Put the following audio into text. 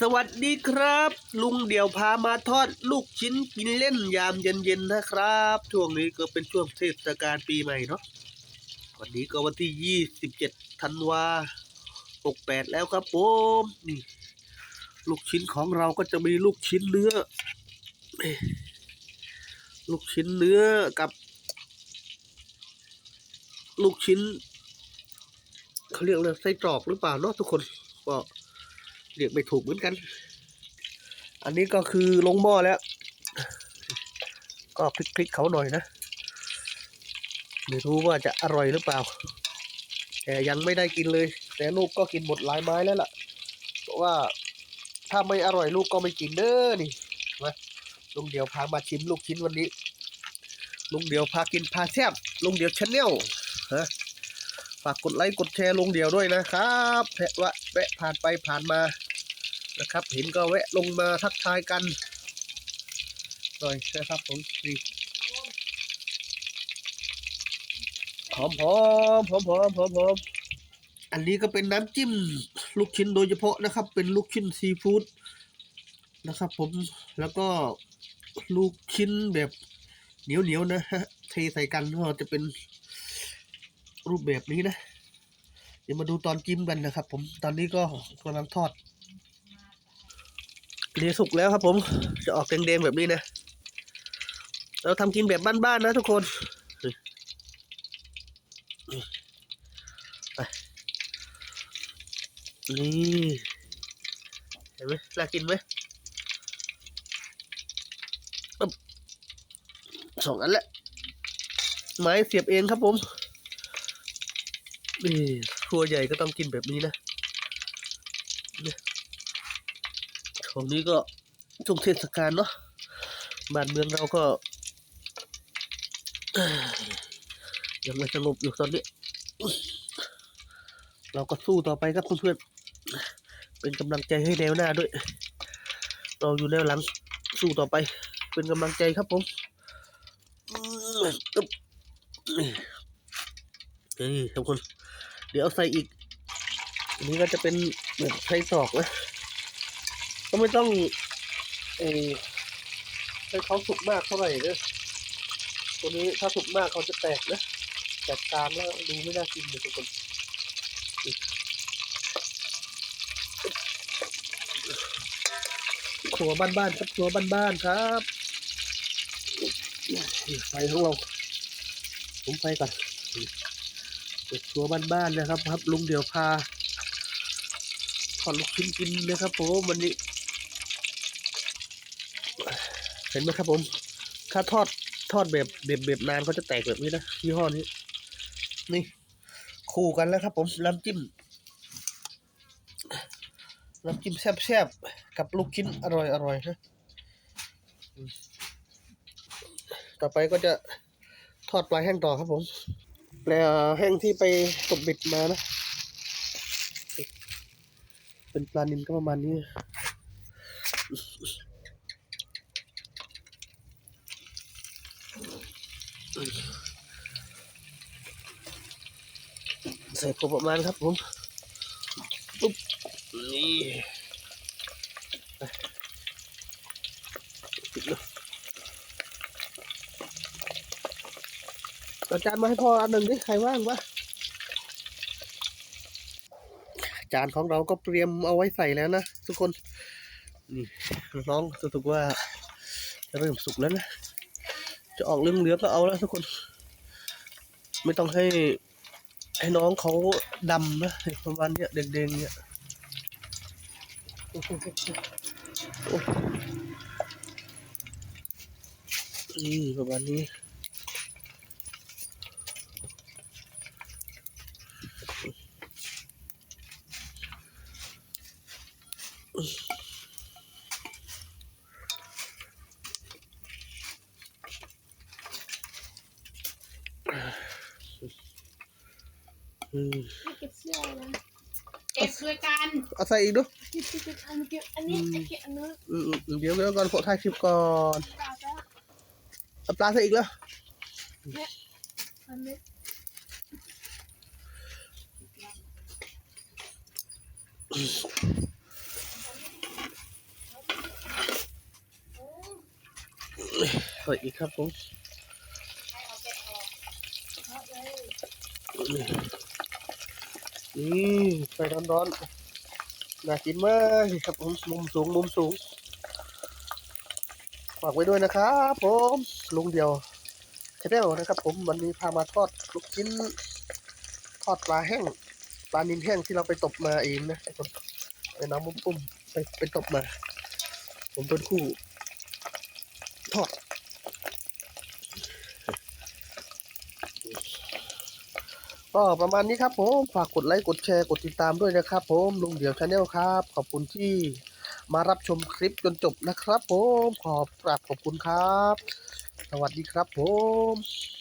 สวัสดีครับ ลุงเดี่ยวพามาทอดลูกชิ้นกินเล่นยามเย็นๆนะครับ ช่วงนี้ก็เป็นช่วงเทศกาลปีใหม่เนาะวันนี้ก็วันที่ 27ธันวา68 แล้วครับผมนี่ลูกชิ้นของเราก็จะมีลูกชิ้นเนื้อ ลูกชิ้นเนื้อกับ ลูกชิ้นเขาเรียกอะไรไส้กรอกหรือเปล่าเนาะทุกคนก็ เรียกไม่ถูกเหมือนกัน อันนี้ก็คือลงหม้อแล้ว ก็พลิกๆเขาหน่อยนะ ไม่รู้ว่าจะอร่อยหรือเปล่า แต่ยังไม่ได้กินเลย แต่ลูกก็กินหมดหลายไม้แล้วล่ะ เพราะว่าถ้าไม่อร่อยลูกก็ไม่กินเด้อนี่มาลุงเดียวพามาชิมลูกชิ้นวันนี้ ลุงเดียวพากินพาแซ่บลุงเดียวชาแนลฮะฝากกดไลค์กดแชร์ลงเดียวด้วยนะครับแพะวะแวะผ่านไปผ่านมา นะครับ เห็นก็แวะลงมาทักทายกันหน่อยนะครับผมนี่หอมหอมหอมหอมหอมหอมอันนี้ก็เป็นน้ำจิ้มลูกชิ้นโดยเฉพาะนะครับ เป็นลูกชิ้นซีฟู้ดนะครับผมแล้วก็ลูกชิ้นแบบเหนียวๆนะฮะเทใส่กันก็จะเป็นรูปแบบนี้นะ เดี๋ยวมาดูตอนจิ้มกันนะครับ ผมตอนนี้ก็กำลังทอด เรียสุกแล้วครับผม จะออกแดงๆแบบนี้นะ เราทำกินแบบบ้านๆนะทุกคนนี่ไปนี่เห็นไหมน่ากินไหมสองอันแหละไม้เสียบเองครับผมนี่ครัวใหญ่ก็ต้องกินแบบนี้นะ เนี่ยของนี้ก็ช่วงเทศกาลเนาะบ้านเมืองเราก็ยังไม่สงบอยู่ตอนนี้ เราก็สู้ต่อไปครับเพื่อนๆเป็นกำลังใจให้แนวหน้าด้วย เราอยู่แนวหลังสู้ต่อไป เป็นกำลังใจครับผมอืมอึ๊บนี่นี่ทุกคน เดี๋ยวใส่อีกอันนี้ก็จะเป็นเหมือนไส้ตอกนะ ก็ไม่ต้องเออให้เขาสุกมากเท่าไหร่เนอะตัวนี้ถ้าสุกมากเขาจะแตกนะแตกตามแล้วดูไม่น่ากินเลยทุกคนครัวบ้านๆครับครัวบ้านๆครับไฟของเราผมไฟก่อนเปิดทัวบ้านๆนะครับ ครับลุงเดี๋ยวพาทอดลูกชิ้นกินนะครับผมวันนี้ เห็นไหมครับผม ถ้าทอดทอดแบบแบบแบบนานก็จะแตกแบบนี้นะยี่ห้อนี้ นี่ คู่กันแล้วครับผมน้ำจิ้มน้ำจิ้มแซ่บๆกับลูกชิ้นอร่อยอร่อยนะต่อไปก็จะทอดปลาแห้งต่อครับผมปลาแห้งที่ไปตกเบ็ดมานะ เป็นปลานิลก็ประมาณนี้ ใส่พอประมาณครับผมปุ๊บนี่ไปปิดเลยอาจานมาให้พ่ออันหนึ่งดิใครว่างวะจานของเราก็เตรียมเอาไว้ใส่แล้วนะทุกคนนี่น้องรู้สึกว่าจะเริ่มสุกแล้วนะ จะออกเรื่องเลืองก็เอาแล้วทุกคน ไม่ต้องให้ให้น้องเขาดำนะประมาณเนี้ยแดงๆเนี้ยนี่ประมาณนี้ เก็บอด้วยกันอาใส่อีกดูเก็อันนี้อันเดี๋ยวเดี๋ยวก่อนขอถ่ายคลิปก่อนเอาปลาใส่อีกแล้วใสวัสดครับผม นี่ไฟร้อนๆน่ากินมากครับผมมุมสูงมุมสูงฝากไว้ด้วยนะครับผมลุงเดียวแค่เดียวนะครับผมวันนี้พามาทอดลูกชิ้น ทอดปลาแห้งปลานินแห้งที่เราไปตบมาเองนะทุกคนไปน้ำมุมปุ้มไปไปตบมา ผมเป็นคู่ทอด ก็ประมาณนี้ครับผมฝากกดไลค์กดแชร์กดติดตามด้วยนะครับผมลุงเดี่ยวชาแนลครับ ขอบคุณที่มารับชมคลิปจนจบนะครับผมขอบกราบขอบคุณครับ สวัสดีครับผม